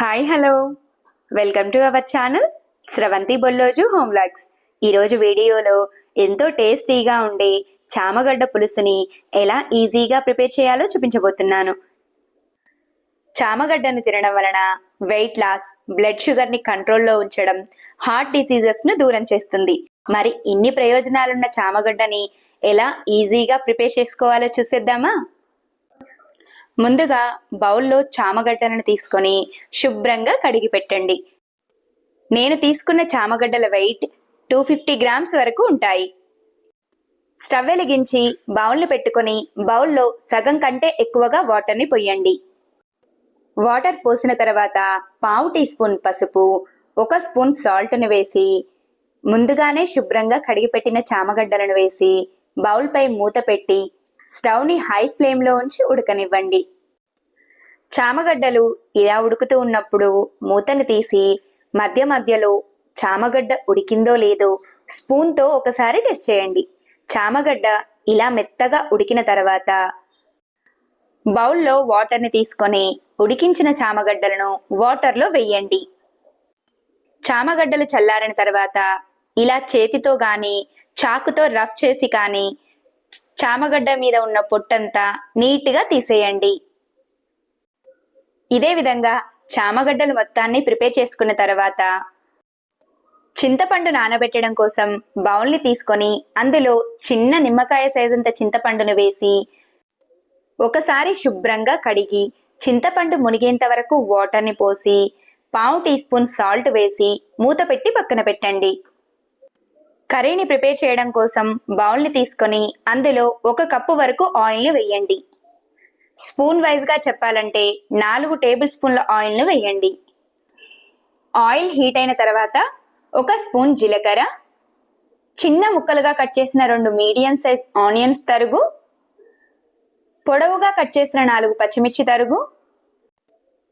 Hi hello welcome to our channel Sravanthi Bolloju home vlogs ఈరోజు వీడియోలో ఎంతో టేస్టీగా ఉండే చామగడ్డ పులుసుని ఎలా ఈజీగా ప్రిపేర్ చేయాలో చూపించబోతున్నాను. చామగడ్డను తినడం వలన వెయిట్ లాస్ బ్లడ్ షుగర్ని కంట్రోల్లో ఉంచడం హార్ట్ డిసీజెస్ను దూరం చేస్తుంది. మరి ఇన్ని ప్రయోజనాలున్న చామగడ్డని ఎలా ఈజీగా ప్రిపేర్ చేసుకోవాలో చూసేద్దామా? ముందుగా బౌల్లో చామగడ్డలను తీసుకొని శుభ్రంగా కడిగి పెట్టండి. నేను తీసుకున్న చామగడ్డల వెయిట్ టూ ఫిఫ్టీ గ్రామ్స్ వరకు ఉంటాయి. స్టవ్ వెలిగించి బౌల్ని పెట్టుకొని బౌల్లో సగం కంటే ఎక్కువగా వాటర్ని పొయ్యండి. వాటర్ పోసిన తర్వాత పావు టీ స్పూన్ పసుపు ఒక స్పూన్ సాల్ట్ను వేసి ముందుగానే శుభ్రంగా కడిగి పెట్టిన చామగడ్డలను వేసి బౌల్పై మూత పెట్టి స్టవ్ని హై ఫ్లేమ్లో ఉంచి ఉడకనివ్వండి. చామగడ్డలు ఇలా ఉడుకుతూ ఉన్నప్పుడు మూతను తీసి మధ్య మధ్యలో చామగడ్డ ఉడికిందో లేదో స్పూన్తో ఒకసారి టెస్ట్ చేయండి. చామగడ్డ ఇలా మెత్తగా ఉడికిన తర్వాత బౌల్లో వాటర్ని తీసుకొని ఉడికించిన చామగడ్డలను వాటర్లో వెయ్యండి చామగడ్డలు చల్లారిన తర్వాత ఇలా చేతితో కానీ చాకుతో రఫ్ చేసి కానీ చామగడ్డ మీద ఉన్న పొట్టంతా నీట్గా తీసేయండి. ఇదే విధంగా చామగడ్డలు మొత్తాన్ని ప్రిపేర్ చేసుకున్న తర్వాత చింతపండు నానబెట్టడం కోసం బౌల్ని తీసుకొని అందులో చిన్న నిమ్మకాయ సైజంత చింతపండును వేసి ఒకసారి శుభ్రంగా కడిగి చింతపండు మునిగేంత వరకు వాటర్ని పోసి పావు టీ స్పూన్ సాల్ట్ వేసి మూత పెట్టి పక్కన పెట్టండి. కర్రీని ప్రిపేర్ చేయడం కోసం బౌల్ని తీసుకొని అందులో ఒక కప్పు వరకు ఆయిల్ని వేయండి. స్పూన్ వైజ్గా చెప్పాలంటే నాలుగు టేబుల్ స్పూన్ల ఆయిల్ను వేయండి. ఆయిల్ హీట్ అయిన తర్వాత ఒక స్పూన్ జీలకర్ర చిన్న ముక్కలుగా కట్ చేసిన రెండు మీడియం సైజ్ ఆనియన్స్ తరుగు పొడవుగా కట్ చేసిన నాలుగు పచ్చిమిర్చి తరుగు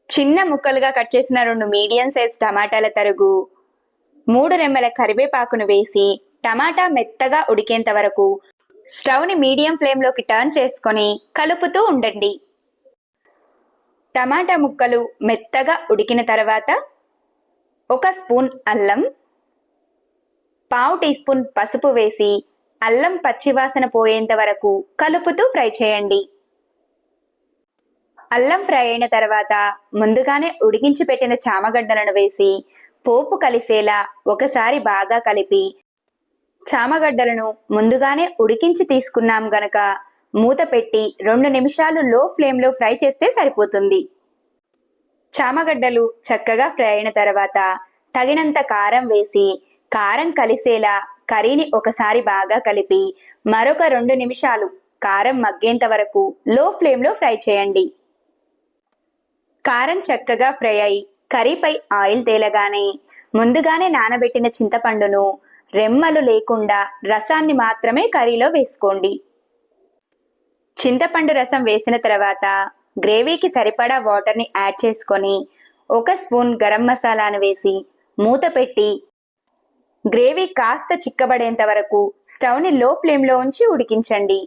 చిన్న ముక్కలుగా కట్ చేసిన రెండు మీడియం సైజ్ టమాటాల తరుగు మూడు రెమ్మల కరివేపాకును వేసి టమాటా మెత్తగా ఉడికేంత వరకు స్టవ్ని మీడియం ఫ్లేమ్లోకి టర్న్ చేసుకొని కలుపుతూ ఉండండి. టమాటా ముక్కలు మెత్తగా ఉడికిన తర్వాత ఒక స్పూన్ అల్లం పావు టీ స్పూన్ పసుపు వేసి అల్లం పచ్చివాసన పోయేంత వరకు కలుపుతూ ఫ్రై చేయండి. అల్లం ఫ్రై అయిన తర్వాత ముందుగానే ఉడికించి పెట్టిన చామగడ్డలను వేసి పోపు కలిసేలా ఒకసారి బాగా కలిపి చామగడ్డలను ముందుగానే ఉడికించి తీసుకున్నాం గనక మూత పెట్టి రెండు నిమిషాలు లో ఫ్లేమ్లో ఫ్రై చేస్తే సరిపోతుంది. చామగడ్డలు చక్కగా ఫ్రై అయిన తర్వాత తగినంత కారం వేసి కారం కలిసేలా కర్రీని ఒకసారి బాగా కలిపి మరొక రెండు నిమిషాలు కారం మగ్గేంత వరకు లో ఫ్లేమ్లో ఫ్రై చేయండి. కారం చక్కగా ఫ్రై అయి కర్రీపై ఆయిల్ తేలగానే ముందుగానే నానబెట్టిన చింతపండును రెమ్మలు లేకుండా రసాన్ని మాత్రమే కర్రీలో వేసుకోండి. చింతపండు రసం వేసిన తర్వాత గ్రేవీకి సరిపడా వాటర్ని యాడ్ చేసుకొని ఒక స్పూన్ గరం మసాలాను వేసి మూత పెట్టి గ్రేవీ కాస్త చిక్కబడేంత వరకు స్టవ్ని లో ఫ్లేమ్లో ఉంచి ఉడికించండి.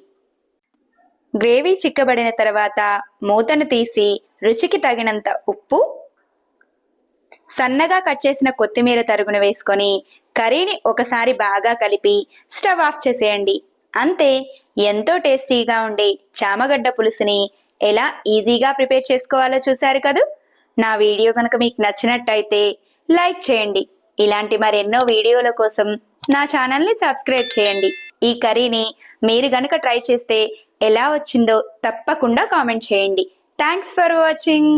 గ్రేవీ చిక్కబడిన తర్వాత మూతను తీసి రుచికి తగినంత ఉప్పు సన్నగా కట్ చేసిన కొత్తిమీర తరుగును వేసుకొని కర్రీని ఒకసారి బాగా కలిపి స్టవ్ ఆఫ్ చేసేయండి. అంతే ఎంతో టేస్టీగా ఉండే చామగడ్డ పులుసుని ఎలా ఈజీగా ప్రిపేర్ చేసుకోవాలో చూశారు కదూ? నా వీడియో కనుక మీకు నచ్చినట్టయితే లైక్ చేయండి. ఇలాంటి మరెన్నో వీడియోల కోసం నా ఛానల్ని సబ్స్క్రైబ్ చేయండి. ఈ కర్రీని మీరు గనక ట్రై చేస్తే ఎలా వచ్చిందో తప్పకుండా కామెంట్ చేయండి. Thanks for watching.